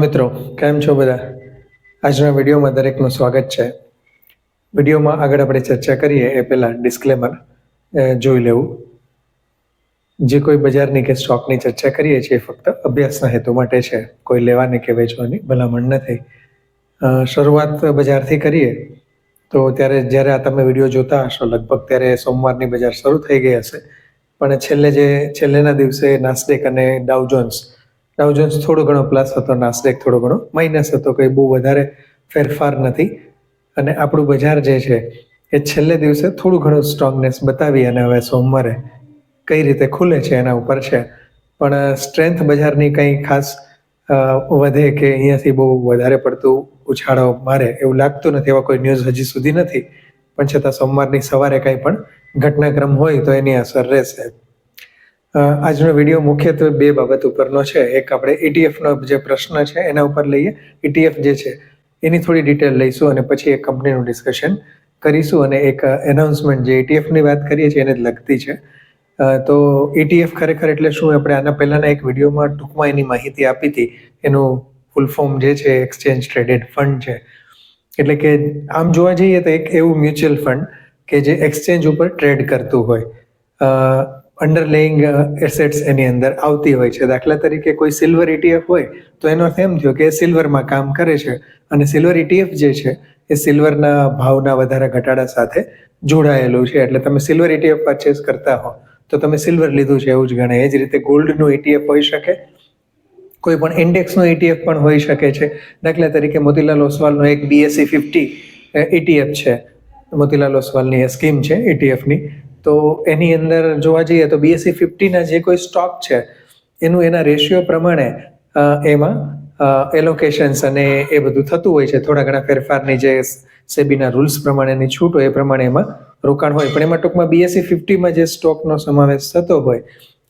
મિત્રો, કેમ છો બધા? આજના વિડીયોમાં દરેકનું સ્વાગત છે. વિડીયોમાં આગળ આપણે ચર્ચા કરીએ એ પહેલાં ડિસ્ક્લેમર જોઈ લેવું. જે કોઈ બજારની કે સ્ટોકની ચર્ચા કરીએ છીએ ફક્ત અભ્યાસના હેતુ માટે છે. કોઈ લેવાની કે વેચવાની ભલામણ નથી. શરૂઆત બજારથી કરીએ. તો ત્યારે જ્યારે આ તમે વીડિયો જોતા હશો, લગભગ ત્યારે સોમવારની બજાર શરૂ થઈ ગઈ હશે. પણ છેલ્લે જે, છેલ્લેના દિવસે નાસ્ડેક અને ડાઉ જોન્સ ડાઉ જોન્સ થોડો ઘણો પ્લસ હતો નાસ્ડેક થોડો ઘણો માઇનસ હતો કંઈ બહુ વધારે ફેરફાર નથી. અને આપણું બજાર જે છે, એ છેલ્લે દિવસે થોડું ઘણું સ્ટ્રોંગનેસ બતાવી અને હવે સોમવારે કઈ રીતે ખુલે છે એના ઉપર છે. પણ સ્ટ્રેન્થ બજારની કંઈ ખાસ વધે કે અહીંયાથી બહુ વધારે પડતું ઉછાળો મારે એવું લાગતું નથી એવા કોઈ ન્યૂઝ હજી સુધી નથી. પણ છતાં સોમવારની સવારે કંઈ પણ ઘટનાક્રમ હોય તો એની અસર રહેશે. આજનો વીડિયો મુખ્યત્વે બે બાબત ઉપરનો છે. એક આપણે ઇટીએફનો જે પ્રશ્ન છે, એના ઉપર લઈએ. ઇટીએફ જે છે, એની થોડી ડિટેલ લઈશું અને પછી એક કંપનીનું ડિસ્કશન કરીશું અને એક એનાઉન્સમેન્ટ જે ઇટીએફની વાત કરીએ છીએ, એને જ લગતી છે. તો ઇટીએફ ખરેખર એટલે શું? આપણે આના પહેલાંના એક વિડીયોમાં ટૂંકમાં એની માહિતી આપી હતી. એનું ફૂલ ફોર્મ જે છે એક્સચેન્જ ટ્રેડેડ ફંડ છે. એટલે કે આમ જોવા જઈએ તો એક એવું મ્યુચ્યુઅલ ફંડ કે જે એક્સચેન્જ ઉપર ટ્રેડ કરતું હોય. અંડરલેઇંગ એસેટ્સ એની અંદર આવતી હોય છે. દાખલા તરીકે કોઈ સિલ્વર ઇટીએફ હોય, તો એનો એમ થયો કે એ સિલ્વરમાં કામ કરે છે અને સિલ્વર ઇટીએફ જે છે, એ સિલ્વરના ભાવના વધારા ઘટાડા સાથે જોડાયેલું છે. એટલે તમે સિલ્વર ઇટીએફ પરચેસ કરતા હો, તો તમે સિલ્વર લીધું છે એવું જ ગણાય એ જ રીતે ગોલ્ડનું ઇટીએફ હોઈ શકે કોઈ પણ ઇન્ડેક્સનું ઇટીએફ પણ હોઈ શકે છે. દાખલા તરીકે મોતીલાલ ઓસવાલનો એક બીએસસી ફિફ્ટી ઇટીએફ છે. મોતીલાલ ઓસવાલની એ સ્કીમ છે ETFની તો એની અંદર જોવા જઈએ તો બીએસસી ફિફ્ટીના જે કોઈ સ્ટોક છે, એનું એના રેશિયો પ્રમાણે એમાં એલોકેશન્સ અને એ બધું થતું હોય છે. થોડા ઘણા ફેરફારની જે સેબીના રૂલ્સ પ્રમાણેની છૂટ હોય એ પ્રમાણે એમાં રોકાણ હોય. પણ એમાં ટૂંકમાં બીએસસી ફિફ્ટીમાં જે સ્ટોકનો સમાવેશ થતો હોય,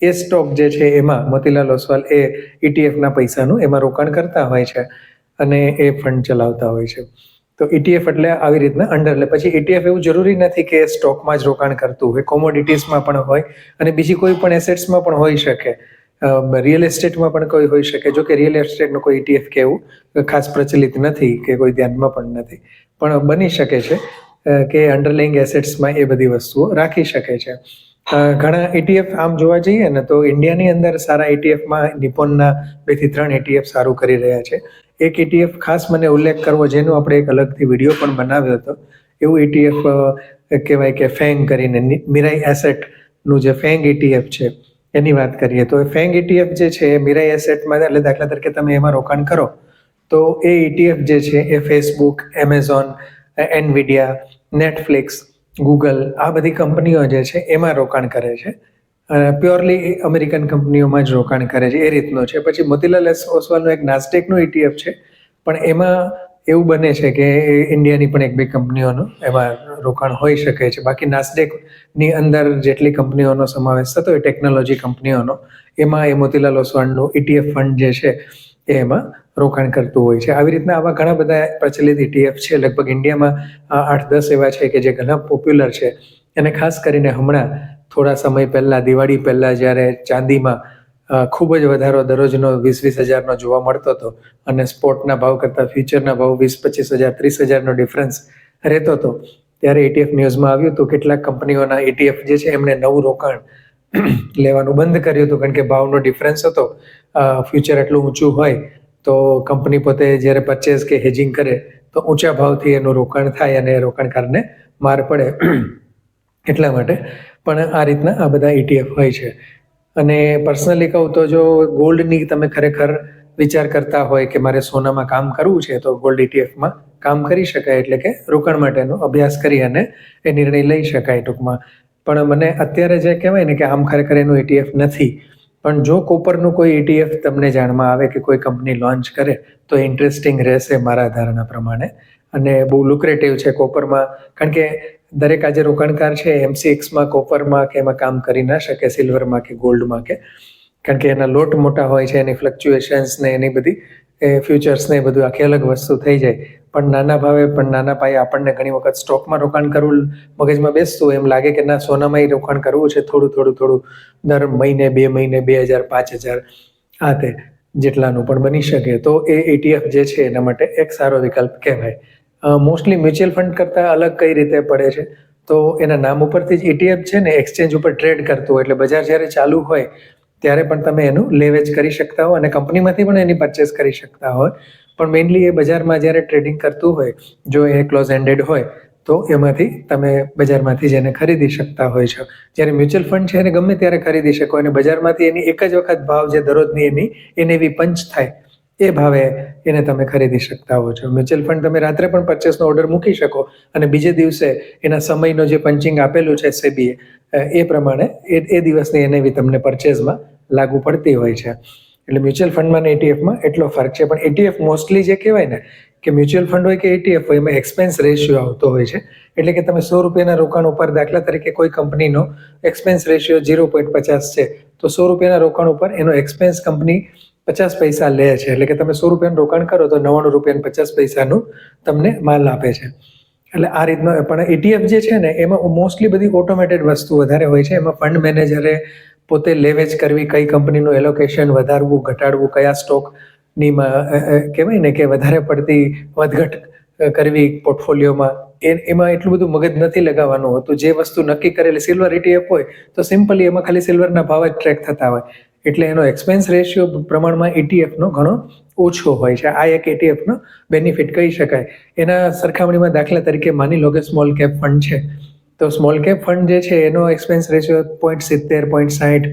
એ સ્ટોક જે છે એમાં મોતીલાલ ઓસવાલ એ ઇટીએફના પૈસાનું એમાં રોકાણ કરતા હોય છે અને એ ફંડ ચલાવતા હોય છે. તો ઇટીએફ એટલે આવી રીતના અંડર એટલે પછી ઇટીએફ એવું જરૂરી નથી કે સ્ટોકમાં જ રોકાણ કરતું હોય, કોમોડિટીઝમાં પણ હોય અને બીજી કોઈ પણ એસેટ્સમાં પણ હોઈ શકે. રિયલ એસ્ટેટમાં પણ કોઈ હોઈ શકે. જો કે રિયલ એસ્ટેટનો કોઈ ઇટીએફ કે એવું ખાસ પ્રચલિત નથી કે કોઈ ધ્યાનમાં પણ નથી. પણ બની શકે છે કે અંડરલાઇંગ એસેટ્સમાં એ બધી વસ્તુઓ રાખી શકે છે. ઘણા ETF આમ જોવા જઈએ ને તો ઇન્ડિયાની અંદર સારા ETFમાં નિપોનના બેથી ત્રણ ETF સારું કરી રહ્યા છે. એક ઈટીએફ ખાસ મને ઉલ્લેખ કરવો, જેનો આપણે એક અલગથી વીડિયો પણ બનાવ્યો હતો. એવું ઈટીએફ કહેવાય કે ફેંગ કરીને મિરાઈ એસેટનું જે ફેંગ ઈટીએફ છે, એની વાત કરીએ. તો ફેંગ ઈટીએફ જે છે, એ મિરાઈ એસેટમાં એટલે દાખલા તરીકે તમે એમાં રોકાણ કરો, તો એ ઈટીએફ જે છે, એ Facebook Amazon Nvidia Netflix Google આ બધી કંપનીઓ જે છે, એમાં રોકાણ કરે છે. પ્યોરલી અમેરિકન કંપનીઓમાં જ રોકાણ કરે છે, એ રીતનો છે. પછી મોતીલાલ એસ ઓસવાલનું એક નાસ્ટેકનો ETF છે, પણ એમાં એવું બને છે કે ઇન્ડિયાની પણ એક બે કંપનીઓનું એમાં રોકાણ હોઈ શકે છે. બાકી નાસ્ડેકની અંદર જેટલી કંપનીઓનો સમાવેશ થતો હોય, ટેકનોલોજી કંપનીઓનો, એમાં એ મોતીલાલ ઓસવાલનું ઇટીએફ ફંડ જે છે, એ એમાં રોકાણ કરતું હોય છે. આવી રીતના આવા ઘણા બધા પ્રચલિત ETF છે. લગભગ ઇન્ડિયામાં આઠ દસ એવા છે કે જે ઘણા પોપ્યુલર છે. અને ખાસ કરીને હમણાં થોડા સમય પહેલાં, દિવાળી પહેલાં જ્યારે ચાંદીમાં ખૂબ જ વધારો દરરોજનો વીસ વીસ હજારનો જોવા મળતો હતો અને સ્પોટના ભાવ કરતાં ફ્યુચરના ભાવ વીસ પચીસ હજાર, ત્રીસ હજારનો ડિફરન્સ રહેતો હતો, ત્યારે એટીએફ ન્યૂઝમાં આવ્યું હતું, કેટલાક કંપનીઓના એટીએફ જે છે એમણે નવું રોકાણ લેવાનું બંધ કર્યું હતું, કારણ કે ભાવનો ડિફરન્સ હતો ફ્યુચર એટલું ઊંચું હોય, તો કંપની પોતે જ્યારે પરચેઝ કે હેજિંગ કરે, તો ઊંચા ભાવથી એનું રોકાણ થાય અને રોકાણકારને માર પડે. એટલા માટે. પણ આ રીતના આ બધા ETF હોય છે. અને પર્સનલી કહું તો જો ગોલ્ડની તમે ખરેખર વિચાર કરતા હોય કે મારે સોનામાં કામ કરવું છે, તો ગોલ્ડ ઇટીએફમાં કામ કરી શકાય. એટલે કે રોકાણ માટેનો અભ્યાસ કરી અને એ નિર્ણય લઈ શકાય ટૂંકમાં. પણ મને અત્યારે જે કહેવાય ને કે આમ ખરેખર એનું ઇટીએફ નથી. પણ જો કોપરનું કોઈ ઇટીએફ તમને જાણમાં આવે કે કોઈ કંપની લોન્ચ કરે, તો ઇન્ટરેસ્ટિંગ રહેશે મારા ધારણા પ્રમાણે. અને બહુ લુક્રેટિવ છે કોપરમાં. કારણ કે દરેક આજે રોકાણકાર છે એમસીએક્સમાં કોપરમાં કે એમાં કામ કરી ના શકે સિલ્વરમાં કે ગોલ્ડમાં કે, કારણ કે એના લોટ મોટા હોય છે, એની ફ્લક્ચ્યુએશન્સ ને એની બધી, એ ફ્યુચર્સ ને એ બધું આખી અલગ વસ્તુ થઈ જાય. પણ નાના ભાવે, પણ નાના પાયે આપણને ઘણી વખત સ્ટોકમાં રોકાણ કરવું, મગજમાં બેસતું એમ લાગે કે ના, સોનામાં રોકાણ કરવું છે, થોડું થોડું થોડું, દર મહિને બે મહિને બે હજાર, પાંચ હજાર, આ તે જેટલાનું પણ બની શકે. તો એ એટીએફ જે છે, એના માટે એક સારો વિકલ્પ કહેવાય. મોસ્ટલી મ્યુચ્યુઅલ ફંડ કરતાં અલગ કઈ રીતે પડે છે? તો એના નામ ઉપરથી જ ઈટીએફ છે ને એક્સચેન્જ ઉપર ટ્રેડ કરતું હોય. એટલે બજાર જ્યારે ચાલુ હોય, ત્યારે પણ તમે એનું લેવેચ કરી શકતા હો અને કંપનીમાંથી પણ એની પરચેસ કરી શકતા હોય પણ મેઇનલી એ બજારમાં જ્યારે ટ્રેડિંગ કરતું હોય, જો એ ક્લોઝ એન્ડેડ હોય, તો એમાંથી તમે બજારમાંથી જ એને ખરીદી શકતા હોય છો. જ્યારે મ્યુચ્યુઅલ ફંડ છે એને ગમે ત્યારે ખરીદી શકો. અને બજારમાંથી એની એક જ વખત ભાવ જે દરરોજની એની, એને એવી પંચ થાય. એ ભાવે એને તમે ખરીદી શકતા હો છો. મ્યુચ્યુઅલ ફંડ તમે રાત્રે પણ પરચેસનો ઓર્ડર મૂકી શકો અને બીજે દિવસે એના સમયનો જે પંચિંગ આપેલું છે સેબીએ એ પ્રમાણે એ એ દિવસની એને બી તમને પરચેઝમાં લાગુ પડતી હોય છે. એટલે મ્યુચ્યુઅલ ફંડમાં અને એટીએફમાં એટલો ફરક છે. પણ એટીએફ મોસ્ટલી જે કહેવાય ને કે મ્યુચ્યુઅલ ફંડ હોય કે એટીએફ હોય, એમાં એક્સપેન્સ રેશિયો આવતો હોય છે. એટલે કે તમે સો રૂપિયાના રોકાણ ઉપર દાખલા તરીકે કોઈ કંપનીનો એક્સપેન્સ રેશિયો ઝીરો પોઈન્ટ પચાસ છે, તો સો રૂપિયાના રોકાણ ઉપર એનો એક્સપેન્સ કંપની પચાસ પૈસા લે છે. એટલે કે તમે સો રૂપિયાનું રોકાણ કરો તો નવ્વાણું રૂપિયાનું પચાસ પૈસાનું તમને માલ આપે છે. એટલે આ રીતનો પણ એટીએફ જે છે ને, એમાં મોસ્ટલી બધી ઓટોમેટેડ વસ્તુ વધારે હોય છે. એમાં ફંડ મેનેજરે પોતે લેવેચ કરવી, કઈ કંપનીનું એલોકેશન વધારવું, ઘટાડવું, કયા સ્ટોકની કહેવાય ને કે વધારે પડતી વધઘટ કરવી પોર્ટફોલિયોમાં એમાં એટલું બધું મગજ નથી લગાવવાનું હોતું. જે વસ્તુ નક્કી કરેલી સિલ્વર એટીએફ હોય તો સિમ્પલી એમાં ખાલી સિલ્વરના ભાવ જ ટ્રેક થતા હોય. એટલે એનો એક્સપેન્સ રેશિયો પ્રમાણમાં એટીએફનો ઘણો ઓછો હોય છે. આ એક એટીએફનો બેનિફિટ કહી શકાય. એના સરખામણીમાં દાખલા તરીકે માની લો કે સ્મોલ કેપ ફંડ છે. તો સ્મોલ કેપ ફંડ જે છે, એનો એક્સપેન્સ રેશિયો પોઈન્ટ સિત્તેર પોઈન્ટ સાઠ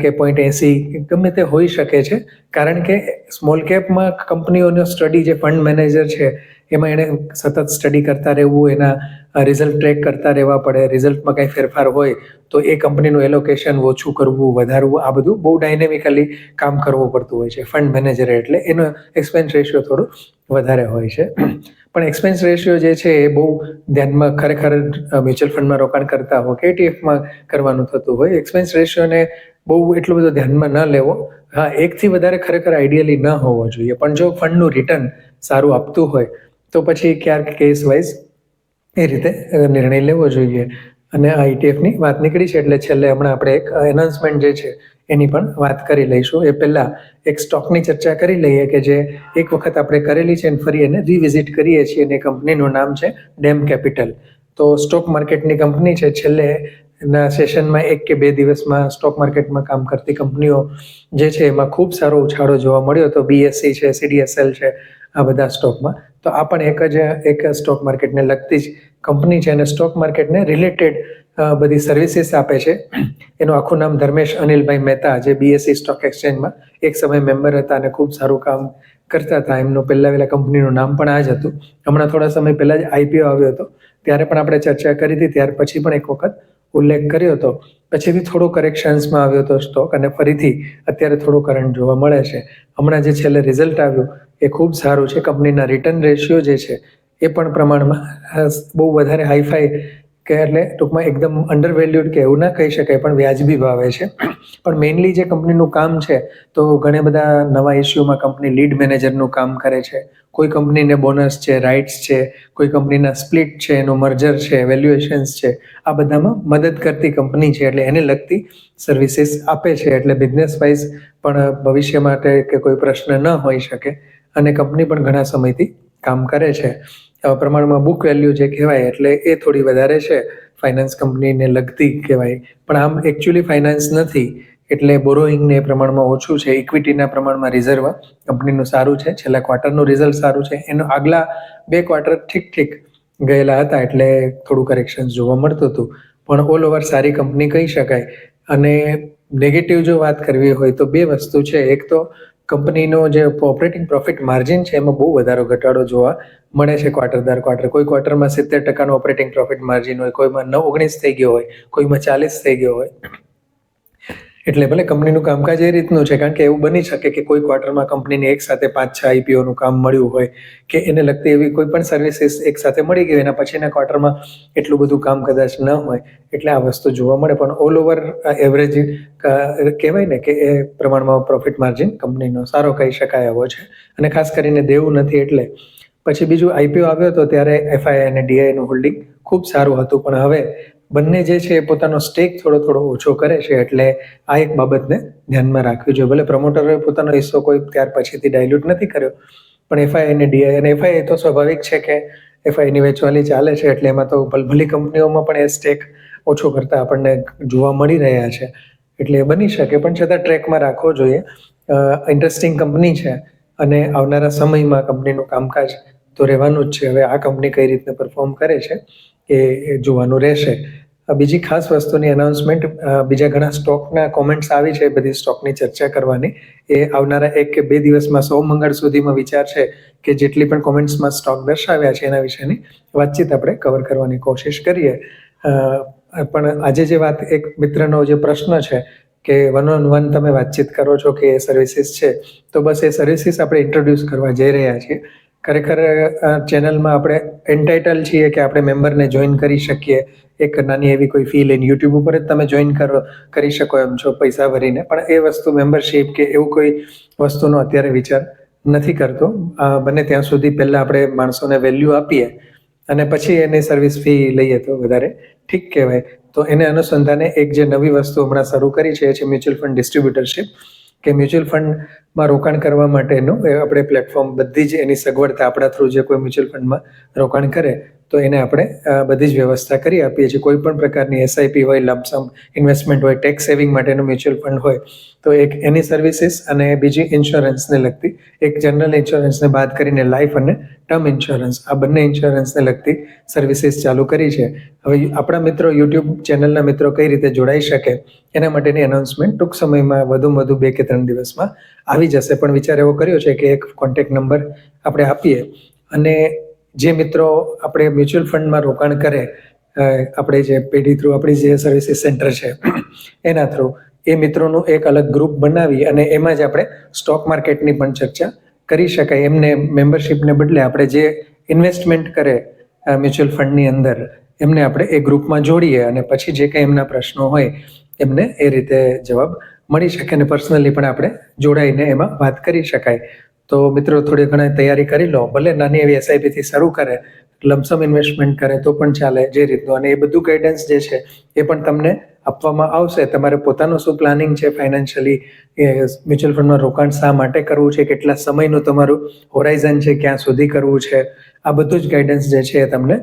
કે પોઈન્ટ એંસી, ગમે તે હોઈ શકે છે. કારણ કે સ્મોલ કેપમાં કંપનીઓનો સ્ટડી જે ફંડ મેનેજર છે એમાં એણે સતત સ્ટડી કરતા રહેવું, એના રિઝલ્ટ ટ્રેક કરતા રહેવા પડે રિઝલ્ટમાં કંઈ ફેરફાર હોય તો એ કંપનીનું એલોકેશન ઓછું કરવું, વધારવું, આ બધું બહુ ડાયનેમિકલી કામ કરવું પડતું હોય છે ફંડ મેનેજર એટલે એનો એક્સપેન્સ રેશિયો થોડો વધારે હોય છે. પણ એક્સપેન્સ રેશિયો જે છે એ બહુ ધ્યાનમાં ખરેખર મ્યુચ્યુઅલ ફંડમાં રોકાણ કરતા હોય કે એટીએફમાં કરવાનું થતું હોય એક્સપેન્સ રેશિયોને બહુ એટલો બધો ધ્યાનમાં ન લેવો. હા, એકથી વધારે ખરેખર આઈડિયલી ન હોવો જોઈએ. પણ જો ફંડનું રિટર્ન સારું આપતું હોય તો પછી ક્યાંક કેસ વાઇઝ એ રીતે નિર્ણય લેવો જોઈએ. અને આ ઈટીએફની વાત નીકળી છે એટલે છેલ્લે હમણાં આપણે એક એનાઉન્સમેન્ટ જે છે એની પણ વાત કરી લઈશું. એ પહેલાં એક સ્ટોકની ચર્ચા કરી લઈએ કે જે એક વખત આપણે કરેલી છે અને ફરી એને રિવિઝિટ કરીએ છીએ અને કંપનીનું નામ છે ડેમ કેપિટલ તો સ્ટોક માર્કેટની કંપની છે છેલ્લે ના સેશનમાં એક કે બે દિવસમાં સ્ટોક માર્કેટમાં કામ કરતી કંપનીઓ જે છે એમાં ખૂબ સારો ઉછાળો જોવા મળ્યો. તો બીએસસી છે સીડીએસએલ છે, આ બધા સ્ટોકમાં તો આ પણ એક જ, એક સ્ટોક માર્કેટને લગતી જ કંપની છે અને સ્ટોક માર્કેટને રિલેટેડ બધી સર્વિસીસ આપે છે. એનું આખું નામ ધર્મેશ અનિલભાઈ મહેતા જે બીએસસી સ્ટોક એક્સચેન્જમાં એક સમય મેમ્બર હતા અને ખૂબ સારું કામ કરતા હતા. એમનું પહેલાં પહેલાં કંપનીનું નામ પણ આ જ હતું. હમણાં થોડા સમય પહેલાં જ આઈપીઓ આવ્યો હતો. ત્યારે પણ આપણે ચર્ચા કરી હતી. ત્યાર પછી પણ એક વખત ઉલ્લેખ કર્યો હતો. પછી બી થોડો કરેક્શન્સમાં આવ્યો હતો સ્ટોક અને ફરીથી અત્યારે થોડો કરંટ જોવા મળે છે. હમણાં જે છેલ્લે રિઝલ્ટ આવ્યું એ ખૂબ સારું છે. કંપનીના રિટર્ન રેશિયો જે છે, એ પણ પ્રમાણમાં બહુ વધારે હાઈફાઈ કે એટલે ટૂંકમાં એકદમ અંડર વેલ્યુડ કે એવું ના કહી શકાય, પણ વ્યાજબી ભાવે છે. પણ મેઇનલી જે કંપનીનું કામ છે, તો ઘણા બધા નવા ઇસ્યુમાં કંપની લીડ મેનેજરનું કામ કરે છે. કોઈ કંપનીને બોનસ છે રાઇટ્સ છે, કોઈ કંપનીના સ્પ્લિટ છે, એનું મર્જર છે વેલ્યુએશન્સ છે, આ બધામાં મદદ કરતી કંપની છે, એટલે એને લગતી સર્વિસીસ આપે છે. એટલે બિઝનેસ વાઇઝ પણ ભવિષ્ય માટે કે કોઈ પ્રશ્ન ન હોઈ શકે. અને કંપની પણ ઘણા સમયથી કામ કરે છે. પ્રમાણમાં બુક વેલ્યુ જે કહેવાય એટલે એ થોડી વધારે છે. ફાઇનાન્સ કંપનીને લગતી કહેવાય. પણ આમ એકચ્યુઅલી ફાઇનાન્સ નથી. એટલે બોરોઈંગને એ પ્રમાણમાં ઓછું છે. ઇક્વિટીના પ્રમાણમાં રિઝર્વ કંપનીનું સારું છે. છેલ્લા ક્વાર્ટરનું રિઝલ્ટ સારું છે. એનું આગલા બે ક્વાર્ટર ઠીક ઠીક ગયેલા હતા એટલે થોડું કરેક્શન જોવા મળતું હતું. પણ ઓલ ઓવર સારી કંપની કહી શકાય. અને નેગેટિવ જો વાત કરવી હોય તો બે વસ્તુ છે. એક તો કંપનીનો જે ઓપરેટિંગ પ્રોફિટ માર્જિન છે, એમાં બહુ વધારો ઘટાડો જોવા મળે છે ક્વાર્ટર દર ક્વાર્ટર કોઈ ક્વાર્ટરમાં સિત્તેર ટકાનું ઓપરેટિંગ પ્રોફિટ માર્જિન હોય, કોઈમાં નવ, ઓગણીસ થઈ ગયો હોય, કોઈમાં ચાલીસ થઈ ગયો હોય એટલે ભલે કંપનીનું કામકાજ એ રીતનું છે, કારણ કે એવું બની શકે કે કોઈ ક્વાર્ટરમાં કંપનીને એક સાથે પાંચ, છ આઈપીઓનું કામ મળ્યું હોય, કે એને લગતી એવી કોઈ પણ સર્વિસીસ એક સાથે મળી ગઈ એના પછીના ક્વાર્ટરમાં એટલું બધું કામ કદાચ ન હોય, એટલે આ વસ્તુ જોવા મળે. પણ ઓલ ઓવર એવરેજ કહેવાય ને કે એ પ્રમાણમાં પ્રોફિટ માર્જિન કંપનીનો સારો કહી શકાય એવો છે. અને ખાસ કરીને દેવું નથી એટલે. પછી બીજું આઈપીઓ આવ્યો હતો ત્યારે એફઆઈ અને ડીઆઈનું હોલ્ડિંગ ખૂબ સારું હતું, પણ હવે બંને જે છે એ પોતાનો સ્ટેક થોડો થોડો ઓછો કરે છે એટલે આ એક બાબતને ધ્યાનમાં રાખવી જોઈએ. ભલે પ્રમોટરોએ પોતાનો હિસ્સો કોઈ ત્યાર પછીથી ડાયલ્યુટ નથી કર્યો, પણ એફઆઈ અને ડીઆઈ અને એફઆઈ તો સ્વાભાવિક છે કે એફઆઈની વેચવાલી ચાલે છે એટલે એમાં તો ભલભલી કંપનીઓમાં પણ એ સ્ટેક ઓછો કરતા આપણને જોવા મળી રહ્યા છે. એટલે એ બની શકે, પણ છતાં ટ્રેકમાં રાખવો જોઈએ. ઇન્ટરેસ્ટિંગ કંપની છે અને આવનારા સમયમાં કંપનીનું કામકાજ તો રહેવાનું જ છે. હવે આ કંપની કઈ રીતે પરફોર્મ કરે છે એ જોવાનું રહેશે. બીજી ખાસ વસ્તુની અનાઉન્સમેન્ટ બીજા ઘણા સ્ટોકના કોમેન્ટ્સ આવી છે બધી સ્ટોકની ચર્ચા કરવાની. એ આવનારા એક કે બે દિવસમાં સો મંગળ સુધીમાં વિચાર છે કે જેટલી પણ કોમેન્ટ્સમાં સ્ટોક દર્શાવ્યા છે એના વિશેની વાતચીત આપણે કવર કરવાની કોશિશ કરીએ. પણ આજે જે વાત, એક મિત્રનો જે પ્રશ્ન છે કે વન ઓન વન તમે વાતચીત કરો છો કે એ સર્વિસીસ છે, તો બસ એ સર્વિસીસ આપણે ઇન્ટ્રોડ્યુસ કરવા જઈ રહ્યા છીએ. ખરેખર ચેનલમાં આપણે એન્ટાઇટલ છીએ કે આપણે મેમ્બરને જોઈન કરી શકીએ. એક નાની એવી કોઈ ફી લઈને યુટ્યુબ ઉપર જ તમે જોઈન કરો, કરી શકો એમ છો પૈસા ભરીને. પણ એ વસ્તુ મેમ્બરશીપ કે એવું કોઈ વસ્તુનો અત્યારે વિચાર નથી કરતો. બને ત્યાં સુધી પહેલાં આપણે માણસોને વેલ્યુ આપીએ અને પછી એની સર્વિસ ફી લઈએ તો વધારે ઠીક કહેવાય. તો એને અનુસંધાને એક જે નવી વસ્તુ હમણાં શરૂ કરી છે, એ છે મ્યુચ્યુઅલ ફંડ ડિસ્ટ્રીબ્યુટરશીપ કે મ્યુચ્યુઅલ ફંડમાં રોકાણ કરવા માટેનું આપણે પ્લેટફોર્મ બધી જ એની સગવડતા આપણા થ્રુ જે કોઈ મ્યુચ્યુઅલ ફંડમાં રોકાણ કરે, તો એને આપણે બધી જ વ્યવસ્થા કરી આપીએ છીએ. કોઈ પણ પ્રકારની એસઆઈપી હોય લમસમ ઇન્વેસ્ટમેન્ટ હોય ટેક્સ સેવિંગ માટેનું મ્યુચ્યુઅલ ફંડ હોય, તો એક એની સર્વિસીસ અને બીજી ઇન્સ્યોરન્સને લગતી, એક જનરલ ઇન્સ્યોરન્સને બાદ કરીને લાઈફ અને ટર્મ ઇન્સ્યોરન્સ આ બંને ઇન્સ્યોરન્સને લગતી સર્વિસીસ ચાલુ કરી છે. હવે આપણા મિત્રો યુટ્યુબ ચેનલના મિત્રો કઈ રીતે જોડાઈ શકે, એના માટેની અનાઉન્સમેન્ટ ટૂંક સમયમાં વધુમાં વધુ બે કે ત્રણ દિવસમાં આવી જશે. પણ વિચાર એવો કર્યો છે કે એક કોન્ટેક્ટ નંબર આપણે આપીએ અને જે મિત્રો આપણે મ્યુચ્યુઅલ ફંડમાં રોકાણ કરે આપણે જે પેઢી થ્રુ આપણી જે સર્વિસીસ સેન્ટર છે, એના થ્રુ એ મિત્રોનું એક અલગ ગ્રુપ બનાવી અને એમાં જ આપણે સ્ટોક માર્કેટની પણ ચર્ચા કરી શકાય. એમને મેમ્બરશીપને બદલે આપણે જે ઇન્વેસ્ટમેન્ટ કરે મ્યુચ્યુઅલ ફંડની અંદર, એમને આપણે એ ગ્રુપમાં જોડીએ અને પછી જે કંઈ એમના પ્રશ્નો હોય એમને એ રીતે જવાબ મળી શકે અને પર્સનલી પણ આપણે જોડાઈને એમાં વાત કરી શકાય. તો મિત્રો, થોડી ઘણી તૈયારી કરી લો. ભલે નાની એવી એસઆઈપીથી શરૂ કરે, લમસમ ઇન્વેસ્ટમેન્ટ કરે, તો પણ ચાલે જે રીતનું. અને એ બધું ગાઈડન્સ જે છે, એ પણ તમને આપવામાં આવશે. તમારે પોતાનું શું પ્લાનિંગ છે ફાઇનાન્શિયલી મ્યુચ્યુઅલ ફંડમાં રોકાણ શા માટે કરવું છે? કેટલા સમયનું તમારું હોરાઇઝન છે? ક્યાં સુધી કરવું છે? આ બધું જ ગાઈડન્સ જે છે એ તમને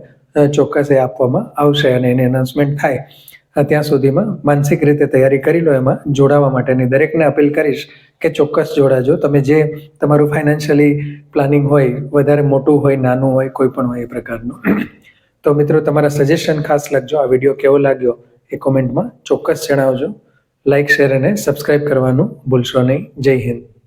ચોક્કસ એ આપવામાં આવશે અને એની એનાઉન્સમેન્ટ થાય. ત્યાં સુધીમાં માનસિક રીતે તૈયારી કરી લો એમાં. જોડાવા માટેની દરેકને અપીલ કરીશ કે ચોક્કસ જોડાજો. તમે જે તમારું ફાઇનાન્શિયલી પ્લાનિંગ હોય, વધારે મોટું હોય, નાનું હોય, કોઈ પણ હોય એ પ્રકારનું. તો મિત્રો, તમારા સજેશન ખાસ લખજો. આ વીડિયો કેવો લાગ્યો એ કોમેન્ટમાં ચોક્કસ જણાવજો. લાઇક શેર અને સબસ્ક્રાઇબ કરવાનું ભૂલશો નહીં. જય હિન્દ.